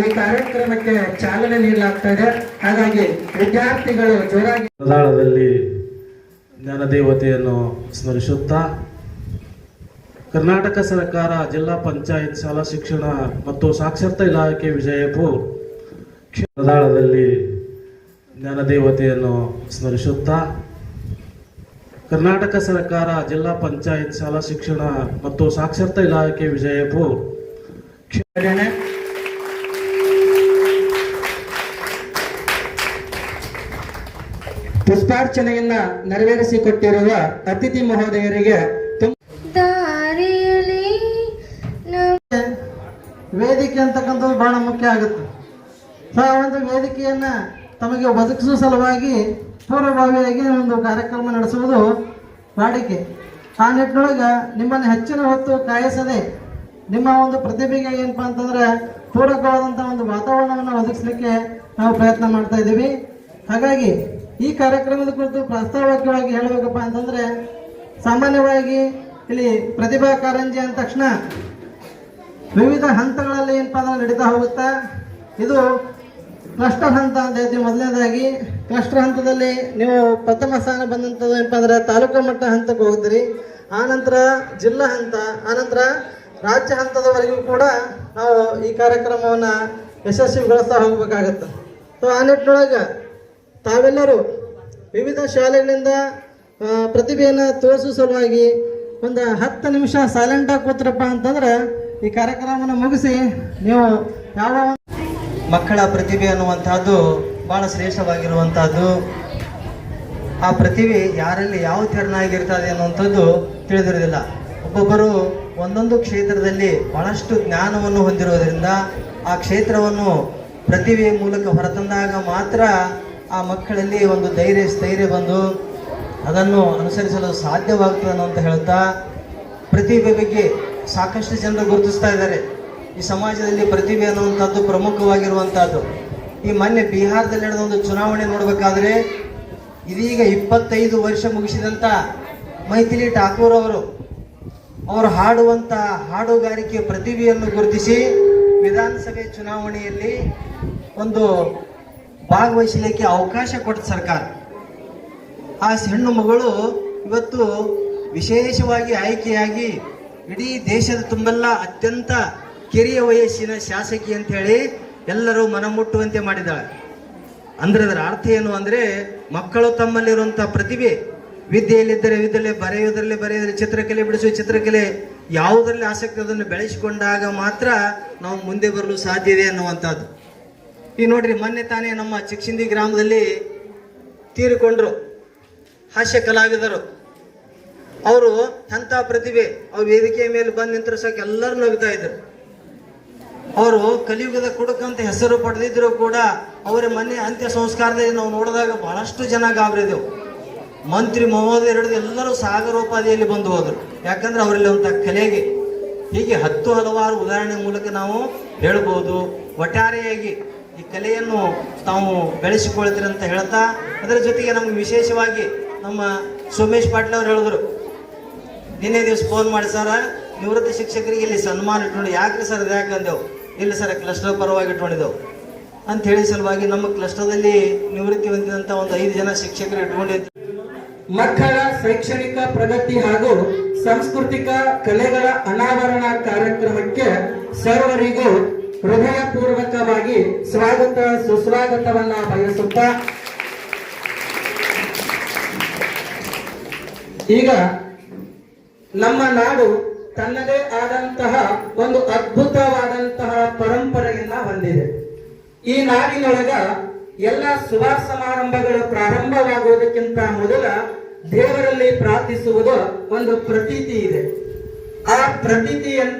ಈ ಕಾರ್ಯಕ್ರಮಕ್ಕೆ ಚಾಲನೆ ನೀಡಲಾಗ್ತಾ ಇದೆ. ಹಾಗಾಗಿ ವಿದ್ಯಾರ್ಥಿಗಳು ಜೋರಾಗಿ ಪ್ರದಾಳದಲ್ಲಿ ಜ್ಞಾನದೇವತೆಯನ್ನು ಸ್ಮರಿಸುತ್ತಾ ಕರ್ನಾಟಕ ಸರ್ಕಾರ ಜಿಲ್ಲಾ ಪಂಚಾಯತ್ ಶಾಲಾ ಶಿಕ್ಷಣ ಮತ್ತು ಸಾಕ್ಷರತಾ ಇಲಾಖೆ ವಿಜಯಪುರ ಕ್ಷೇತ್ರದಾಳದಲ್ಲಿ ಜ್ಞಾನದೇವತೆಯನ್ನು ಸ್ಮರಿಸುತ್ತಾ ಕರ್ನಾಟಕ ಸರ್ಕಾರ ಜಿಲ್ಲಾ ಪಂಚಾಯತ್ ಶಾಲಾ ಶಿಕ್ಷಣ ಮತ್ತು ಸಾಕ್ಷರತಾ ಇಲಾಖೆ ವಿಜಯಪುರ ಪುಷ್ಪಾರ್ಚನೆಯನ್ನ ನೆರವೇರಿಸಿಕೊಟ್ಟಿರುವ ಅತಿಥಿ ಮಹೋದಯರಿಗೆ ವೇದಿಕೆ ಅಂತಕ್ಕಂಥದ್ದು ಬಹಳ ಮುಖ್ಯ ಆಗುತ್ತೆ. ಸೊ ಆ ಒಂದು ವೇದಿಕೆಯನ್ನ ತಮಗೆ ಬದುಕಿಸುವ ಸಲುವಾಗಿ ಪೂರ್ವಭಾವಿಯಾಗಿ ಒಂದು ಕಾರ್ಯಕ್ರಮ ನಡೆಸುವುದು ವಾಡಿಕೆ. ಆ ನಿಟ್ಟಿನೊಳಗೆ ನಿಮ್ಮನ್ನು ಹೆಚ್ಚಿನ ಹೊತ್ತು ಕಾಯಿಸದೆ ನಿಮ್ಮ ಒಂದು ಪ್ರತಿಭೆಗೆ ಏನಪ್ಪಾ ಅಂತಂದ್ರೆ ಪೂರಕವಾದಂಥ ಒಂದು ವಾತಾವರಣವನ್ನು ಒದಗಿಸ್ಲಿಕ್ಕೆ ನಾವು ಪ್ರಯತ್ನ ಮಾಡ್ತಾ ಇದ್ದೀವಿ. ಹಾಗಾಗಿ ಈ ಕಾರ್ಯಕ್ರಮದ ಕುರಿತು ಪ್ರಾಸ್ತಾವಿಕವಾಗಿ ಹೇಳಬೇಕಪ್ಪ ಅಂತಂದ್ರೆ, ಸಾಮಾನ್ಯವಾಗಿ ಇಲ್ಲಿ ಪ್ರತಿಭಾ ಕಾರಂಜಿ ಅಂದ ತಕ್ಷಣ ವಿವಿಧ ಹಂತಗಳಲ್ಲಿ ಏನಪ್ಪ ಅಂದ್ರೆ ನಡೀತಾ ಹೋಗುತ್ತಾ, ಇದು ಕ್ಲಸ್ಟರ್ ಹಂತ ಅಂತ ಹೇಳ್ತೀವಿ. ಮೊದಲನೇದಾಗಿ, ಕ್ಲಸ್ಟರ್ ಹಂತದಲ್ಲಿ ನೀವು ಪ್ರಥಮ ಸ್ಥಾನ ಬಂದಂಥದ್ದು ಏನಪ್ಪ ಅಂದ್ರೆ ತಾಲೂಕು ಮಟ್ಟ ಹಂತಕ್ಕೆ ಹೋಗ್ತೀರಿ. ಆನಂತರ ಜಿಲ್ಲಾ ಹಂತ ಆನಂತರ ರಾಜ್ಯ ಹಂತದವರೆಗೂ ಕೂಡ ನಾವು ಈ ಕಾರ್ಯಕ್ರಮವನ್ನು ಯಶಸ್ವಿಗೊಳಿಸ್ತಾ ಹೋಗ್ಬೇಕಾಗತ್ತೆ. ಸೊ ಆ ನಿಟ್ಟಿನೊಳಗೆ ತಾವೆಲ್ಲರೂ ವಿವಿಧ ಶಾಲೆಗಳಿಂದ ಪ್ರತಿಭೆಯನ್ನು ತೋರಿಸುವ ಸಲುವಾಗಿ ಒಂದು ಹತ್ತು ನಿಮಿಷ ಸೈಲೆಂಟಾಗಿ ಕೂತ್ರಪ್ಪ ಅಂತಂದ್ರೆ ಈ ಕಾರ್ಯಕ್ರಮವನ್ನು ಮುಗಿಸಿ ನೀವು ಯಾವ ಮಕ್ಕಳ ಪ್ರತಿಭೆ ಅನ್ನುವಂಥದ್ದು ಬಹಳ ಶ್ರೇಷ್ಠವಾಗಿರುವಂಥದ್ದು, ಆ ಪ್ರತಿಭೆ ಯಾರಲ್ಲಿ ಯಾವ ತೆರನಾಗಿರ್ತದೆ ಅನ್ನುವಂಥದ್ದು ತಿಳಿದಿರೋದಿಲ್ಲ ಒಬ್ಬೊಬ್ಬರು ಒಂದೊಂದು ಕ್ಷೇತ್ರದಲ್ಲಿ ಬಹಳಷ್ಟು ಜ್ಞಾನವನ್ನು ಹೊಂದಿರುವುದರಿಂದ ಆ ಕ್ಷೇತ್ರವನ್ನು ಪ್ರತಿಭೆಯ ಮೂಲಕ ಹೊರತಂದಾಗ ಮಾತ್ರ ಆ ಮಕ್ಕಳಲ್ಲಿ ಒಂದು ಧೈರ್ಯ, ಸ್ಥೈರ್ಯ ಬಂದು ಅದನ್ನು ಅನುಸರಿಸಲು ಸಾಧ್ಯವಾಗ್ತದೆ ಅಂತ ಹೇಳ್ತಾ ಪ್ರತಿಭೆ ಬಗ್ಗೆ ಸಾಕಷ್ಟು ಜನರು ಗುರುತಿಸ್ತಾ ಇದ್ದಾರೆ. ಈ ಸಮಾಜದಲ್ಲಿ ಪ್ರತಿಭೆ ಅನ್ನುವಂಥದ್ದು ಪ್ರಮುಖವಾಗಿರುವಂಥದ್ದು. ಈ ಮೊನ್ನೆ ಬಿಹಾರದಲ್ಲಿ ನಡೆದ ಒಂದು ಚುನಾವಣೆ ನೋಡಬೇಕಾದ್ರೆ ಇದೀಗ ಇಪ್ಪತ್ತೈದು ವರ್ಷ ಮುಗಿಸಿದಂಥ ಮೈಥಿಲಿ ಠಾಕೂರ್ ಅವರು ಅವರು ಹಾಡುವಂಥ ಹಾಡುಗಾರಿಕೆಯ ಪ್ರತಿಭೆಯನ್ನು ಗುರುತಿಸಿ ವಿಧಾನಸಭೆ ಚುನಾವಣೆಯಲ್ಲಿ ಒಂದು ಭಾಗವಹಿಸಲಿಕ್ಕೆ ಅವಕಾಶ ಕೊಟ್ಟ ಸರ್ಕಾರ. ಆ ಹೆಣ್ಣು ಮಗಳು ಇವತ್ತು ವಿಶೇಷವಾಗಿ ಆಯ್ಕೆಯಾಗಿ ಇಡೀ ದೇಶದ ತುಂಬೆಲ್ಲ ಅತ್ಯಂತ ಕಿರಿಯ ವಯಸ್ಸಿನ ಶಾಸಕಿ ಅಂತ ಹೇಳಿ ಎಲ್ಲರೂ ಮನಮುಟ್ಟುವಂತೆ ಮಾಡಿದ್ದಾಳೆ. ಅಂದ್ರೆ ಅದರ ಅರ್ಥ ಏನು ಅಂದ್ರೆ ಮಕ್ಕಳು ತಮ್ಮಲ್ಲಿರುವಂಥ ಪ್ರತಿಭೆ, ವಿದ್ಯೆಯಲ್ಲಿದ್ದರೆ ವಿದ್ಯೆ ಬರೆಯುವುದರಲ್ಲಿ ಬರೆಯುವುದರಲ್ಲಿ ಚಿತ್ರಕಲೆ ಬಿಡಿಸುವ ಚಿತ್ರಕಲೆ ಯಾವುದರಲ್ಲಿ ಆಸಕ್ತಿ ಅದನ್ನು ಬೆಳೆಸಿಕೊಂಡಾಗ ಮಾತ್ರ ನಾವು ಮುಂದೆ ಬರಲು ಸಾಧ್ಯ ಇದೆ ಅನ್ನುವಂಥದ್ದು. ಈಗ ನೋಡ್ರಿ ಮೊನ್ನೆ ತಾನೇ ನಮ್ಮ ಚಿಕ್ಸಿಂದಿ ಗ್ರಾಮದಲ್ಲಿ ತೀರಿಕೊಂಡ್ರು ಹಾಸ್ಯ ಕಲಾವಿದರು. ಅವರು ಎಂಥ ಪ್ರತಿಭೆ ಅವ್ರ ವೇದಿಕೆಯ ಮೇಲೆ ಬಂದು ನಿಂತರು ಸಾಕು ಎಲ್ಲರೂ ನಗ್ತಾ ಇದ್ರು. ಅವರು ಕಲಿಯುಗದ ಕುಡುಕ ಅಂತ ಹೆಸರು ಪಡೆದಿದ್ರು ಕೂಡ ಅವರ ಮೊನ್ನೆ ಅಂತ್ಯ ಸಂಸ್ಕಾರದಲ್ಲಿ ನಾವು ನೋಡಿದಾಗ ಬಹಳಷ್ಟು ಜನ ಗಾಬರಿದೆವು. ಮಂತ್ರಿ ಮಹೋದಯ ಹಿಡಿದು ಎಲ್ಲರೂ ಸಾಗರೋಪಾದಿಯಲ್ಲಿ ಬಂದು ಹೋದರು. ಯಾಕಂದ್ರೆ ಅವರಲ್ಲಿ ಅಂತ ಕಲೆಗೆ ಹೀಗೆ ಹತ್ತು ಹಲವಾರು ಉದಾಹರಣೆ ಮೂಲಕ ನಾವು ಹೇಳ್ಬೋದು. ಒಟ್ಟಾರೆಯಾಗಿ ಈ ಕಲೆಯನ್ನು ತಾವು ಬೆಳೆಸಿಕೊಳ್ತೀರಿ ಅಂತ ಹೇಳ್ತಾ, ಅದರ ಜೊತೆಗೆ ನಮ್ಗೆ ವಿಶೇಷವಾಗಿ ನಮ್ಮ ಸೋಮೇಶ್ ಪಾಟೀಲ್ ಅವರು ಹೇಳಿದ್ರು. ನಿನ್ನೆ ದಿವಸ ಫೋನ್ ಮಾಡಿ, ಸರ, ನಿವೃತ್ತ ಶಿಕ್ಷಕರಿಗೆ ಇಲ್ಲಿ ಸನ್ಮಾನ ಇಟ್ಕೊಂಡು ಯಾಕೆ ಸರ್ ಅದು ಯಾಕೆ ಅಂದೆವು? ಇಲ್ಲಿ ಸರ್ ಕ್ಲಸ್ಟರ್ ಪರವಾಗಿ ಇಟ್ಕೊಂಡಿದ್ದೆವು. ಅಂತ ಹೇಳಿ ಸಲುವಾಗಿ ನಮ್ಮ ಕ್ಲಸ್ಟರ್ದಲ್ಲಿ ನಿವೃತ್ತಿ ಹೊಂದಿದಂಥ ಒಂದು ಐದು ಜನ ಶಿಕ್ಷಕರು ಇಟ್ಕೊಂಡಿದ್ದು ಮಕ್ಕಳ ಶೈಕ್ಷಣಿಕ ಪ್ರಗತಿ ಹಾಗೂ ಸಾಂಸ್ಕೃತಿಕ ಕಲೆಗಳ ಅನಾವರಣ ಕಾರ್ಯಕ್ರಮಕ್ಕೆ ಸರ್ವರಿಗೂ ಹೃದಯಪೂರ್ವಕವಾಗಿ ಸ್ವಾಗತ, ಸುಸ್ವಾಗತವನ್ನ ಬಯಸುತ್ತಾ ಈಗ ನಮ್ಮ ನಾಡು ತನ್ನದೇ ಆದಂತಹ ಒಂದು ಅದ್ಭುತವಾದಂತಹ ಪರಂಪರೆಯನ್ನ ಹೊಂದಿದೆ. ಈ ನಾಡಿನೊಳಗ ಎಲ್ಲ ಶುಭ ಸಮಾರಂಭಗಳು ಪ್ರಾರಂಭವಾಗುವುದಕ್ಕಿಂತ ಮೊದಲ ದೇವರಲ್ಲಿ ಪ್ರಾರ್ಥಿಸುವುದು ಒಂದು ಪ್ರತೀತಿ ಇದೆ. ಆ ಪ್ರತೀತಿಯಂತೆ